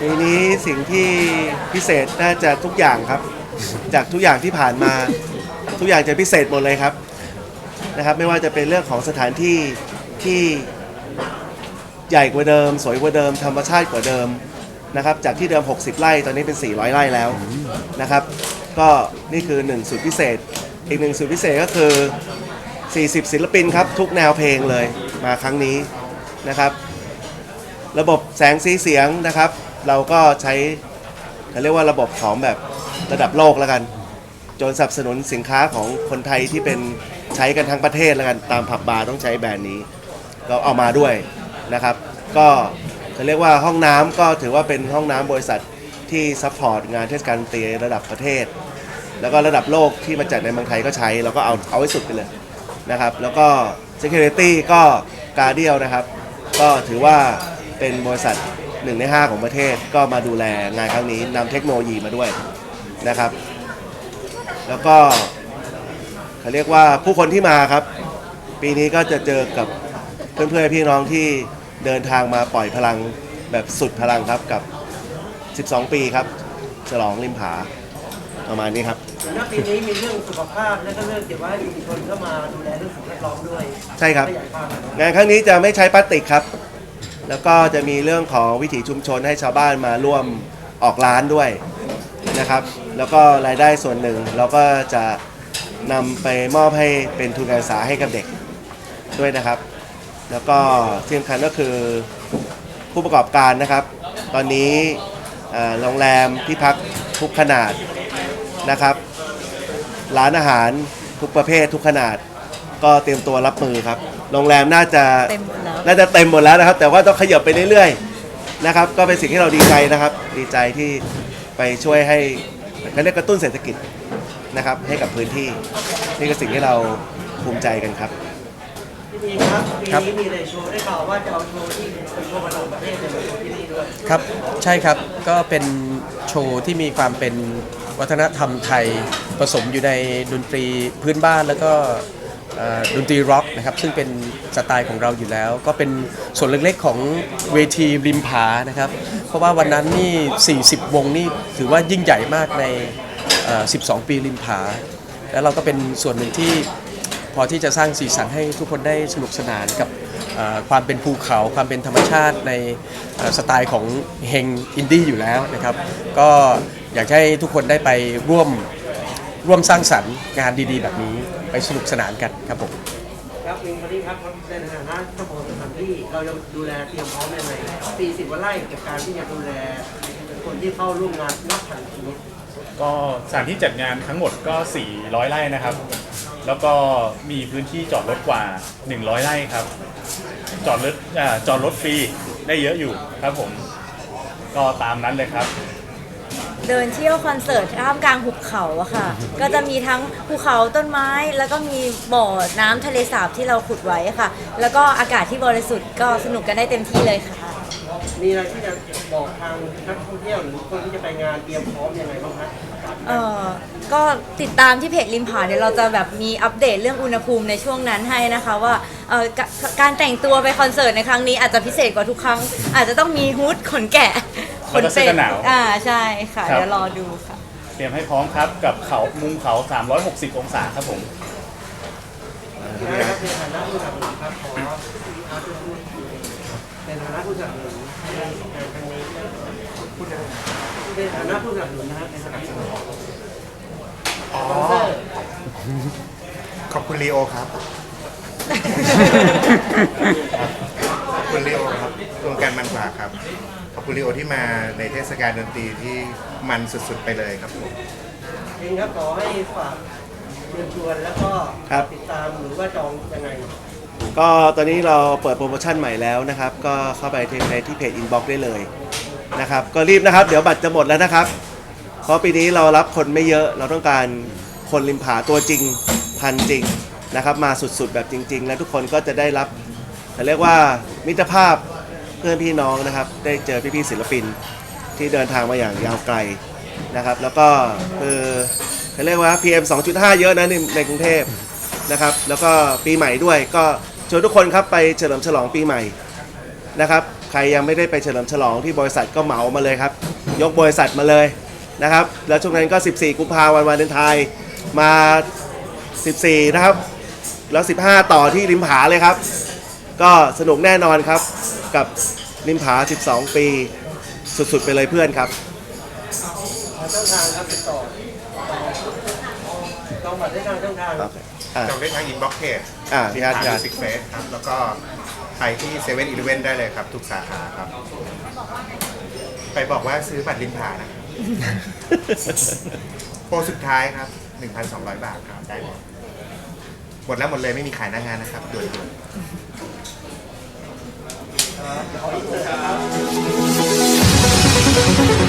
ปีนี้สิ่งที่พิเศษน่าจะทุกอย่างครับ จากทุกอย่างที่ผ่านมา ทุกอย่างจะพิเศษหมดเลยครับนะครับไม่ว่าจะเป็นเรื่องของสถานที่ที่ใหญ่กว่าเดิม สวยกว่าเดิม ธรรมชาติกว่าเดิมนะครับจากที่เดิม 60 ไร่ตอนนี้เป็น 400 ไร่แล้วนะครับ ก็นี่คือหนึ่งสุดพิเศษ อีกหนึ่งสุดพิเศษก็คือ 40 ศิลปินครับ ทุกแนวเพลงเลยมาครั้งนี้นะครับ ระบบแสงสีเสียงนะครับ เราก็ใช้เขาเรียกว่าระบบของแบบระดับโลกแล้วกัน จนสนับสนุนสินค้าของคนไทยที่เป็นใช้กันทั้งประเทศแล้วกันตามผับบาร์ต้องใช้แบรนด์นี้เราเอามาด้วยนะครับ ก็เขาเรียกว่าห้องน้ำก็ถือว่าเป็นห้องน้ำบริษัทที่ซัพพอร์ตงานเทศกาลดนตรีระดับประเทศ แล้วก็ระดับโลกที่มาจัดในเมืองไทยก็ใช้เราก็เอาเอาให้สุดไปเลยนะครับ แล้วก็ Security ก็การเดียวนะครับ ก็ถือว่าเป็นบริษัท หนึ่งใน 5 ของประเทศก็มาดูแลงานครั้งนี้นำเทคโนโลยีมาด้วยนะครับ แล้วก็เขาเรียกว่าผู้คนที่มาครับ ปีนี้ก็จะเจอกับเพื่อนๆพี่น้องที่เดินทางมาปล่อยพลังแบบสุดพลังครับกับ 12 ปีครับ ฉลองริมผาประมาณนี้ครับณปีนี้มีเรื่องสุขภาพและก็เรื่องเกี่ยวกับให้ชุมชนเข้ามาดูแลเรื่องสิ่งแวดล้อมด้วยใช่ครับ ขยายความหน่อยงานครั้งนี้จะไม่ใช้พลาสติกครับ แล้วก็จะมีเรื่องของวิถีชุมชนให้ชาวบ้านมาร่วมออกร้านด้วยนะครับ แล้วก็รายได้ส่วนหนึ่งเราก็จะนำไปมอบให้เป็นทุนการศึกษาให้กับเด็กด้วยนะครับ แล้วก็ที่สำคัญก็คือผู้ประกอบการนะครับ ตอนนี้โรงแรมที่พักทุกขนาดนะครับ ร้านอาหารทุกประเภททุกขนาด ก็เตรียมตัวรับมือครับ โรงแรมน่าจะเต็ม น่าจะเต็มหมดแล้วนะครับ แต่ว่าต้องขยับไปเรื่อยๆนะครับ ก็เป็นสิ่งที่เราดีใจนะครับ ดีใจที่ไปช่วยให้เขาเรียกกระตุ้นเศรษฐกิจนะครับ ให้กับพื้นที่นี่คือสิ่งที่เราภูมิใจกันครับ พี่ดีครับปีครับนี้มีเลยโชว์ได้ข่าวว่าจะเอาโชว์ที่เป็นโชว์มาลงประเทศเนี่ยมาโชว์ที่นี่ด้วยครับ ใช่ครับก็เป็นโชว์ที่มีความเป็นวัฒนธรรมไทยผสมอยู่ในดนตรีพื้นบ้านแล้วก็เอ่อ ดนตรีร็อกนะครับซึ่งเป็นสไตล์ของเราอยู่แล้ว ก็เป็นส่วนเล็กๆของเวทีริมผานะครับ เพราะว่าวันนั้นนี่ 40 วงนี่ถือว่ายิ่งใหญ่มากในเอ่อ12 ปีริมผา แล้วเราก็เป็นส่วนหนึ่งที่พอที่จะสร้างสีสันให้ทุกคนได้สนุกสนานกับความเป็นภูเขาความเป็นธรรมชาติในสไตล์ของเฮงอินดี้อยู่แล้วนะครับ ก็อยากให้ทุกคนได้ไปร่วมร่วมสร้างสรรค์งานดีๆ แบบนี้ ไปสนุกสนานกันครับผม ครับวินวันนี้ครับในฐานะเจ้าของสถานที่เราจะดูแลเตรียมพร้อมยังไง40วันไร่กับการที่จะดูแลคนที่เข้าร่วมงานนับพันชีวิตก็สถานที่จัดงานทั้งหมดก็ 400 ไร่นะครับ แล้วก็มีพื้นที่จอดรถกว่า 100 ไร่ครับ จอดรถอ่าจอดรถฟรีได้เยอะอยู่ครับผม ก็ตามนั้นเลยครับ เดินเที่ยวคอนเสิร์ตท่ามกลางหุบเขาอะค่ะ ก็จะมีทั้งภูเขาต้นไม้ แล้วก็มีบ่อน้ำทะเลสาบที่เราขุดไว้ค่ะ แล้วก็อากาศที่บริสุทธิ์ก็สนุกกันได้เต็มที่เลยค่ะ มีอะไรที่จะบอกทางนักท่องเที่ยวหรือคนที่จะไปงานเตรียมพร้อมยังไงบ้างครับเอ่อก็ติดตามที่เพจริมผาเดี๋ยวเราจะแบบมีอัปเดตเรื่องอุณหภูมิในช่วงนั้นให้นะคะว่าเอ่อกะการแต่งตัวไปคอนเสิร์ตในครั้งนี้อาจจะพิเศษกว่าทุกครั้ง อาจจะต้องมีฮูดขนแกะ ขนแล้วก็เสื้เป็อดกันหนาวอ่าใช่ค่ะ ครับ เดี๋ยวรอดูค่ะ เตรียมให้พร้อมครับกับเขามุมเขา 360 องศาครับผมนะครับในฐานะผู้สนับสนุนครับขออาช่วยพูดในฐานะผู้สนับสนุนในงานครั้งนี้พูดในฐานะผู้สนับสนุนนะครับในฐานะผู้สนับสนุนสปอนเซอร์ขอบคุณลีโอครับขอบ คุณลีโอครับวงการมันกว่าครับ ขอบคุณลีโอที่มาในเทศกาลดนตรีที่มันสุดๆไปเลยครับผมเองครับขอให้ฝากเชิญชวนแล้วก็ครับ ติดตามหรือว่าจองยังไงก็ตอนนี้เราเปิดโปรโมชั่นใหม่แล้วนะครับ ก็เข้าไปที่ในที่เพจอินบ็อกได้เลยนะครับ ก็รีบนะครับ เดี๋ยวบัตรจะหมดแล้วนะครับ เพราะปีนี้เรารับคนไม่เยอะ เราต้องการคนริมผาตัวจริง พันจริงนะครับ มาสุดๆแบบจริง ๆ และทุกคนก็จะได้รับ เขาเรียกว่ามิตรภาพเพื่อนพี่น้องนะครับ ได้เจอพี่ๆศิลปินที่เดินทางมาอย่างยาวไกลนะครับ แล้วก็คือเขาเรียกว่า PM 2.5 เยอะนะในในกรุงเทพนะครับ แล้วก็ปีใหม่ด้วยก็ชวนทุกคนครับไปเฉลิมฉลองปีใหม่นะครับ ใครยังไม่ได้ไปเฉลิมฉลองที่บริษัทก็เหมามาเลยครับ ยกบริษัทมาเลยนะครับ แล้วช่วงนั้นก็ 14 กุมภาพันธ์วันวาเลนไทน์มา 14 นะครับ แล้ว 15 ต่อที่ริมผาเลยครับ ก็สนุกแน่นอนครับกับริมผา 12 ปี สุดๆ ไปเลยเพื่อนครับช่องทางครับติดต่อจองบัตรได้ทางช่องทาง โอเคอ่าจองได้ทางอินบ็อกซ์เพจอ่าที่ญาติทางญาติสิกเฟสครับ แล้วก็ไปที่เซเว่นอีเลเวนได้เลยครับ ทุกสาขาครับ ไปบอกว่าซื้อบัตรลิมผานะครับโปรสุดท้ายครับ 1,200 บาทครับ ได้หมดหมดแล้วหมดเลยไม่มีขายหน้างานนะครับด่วน ครับ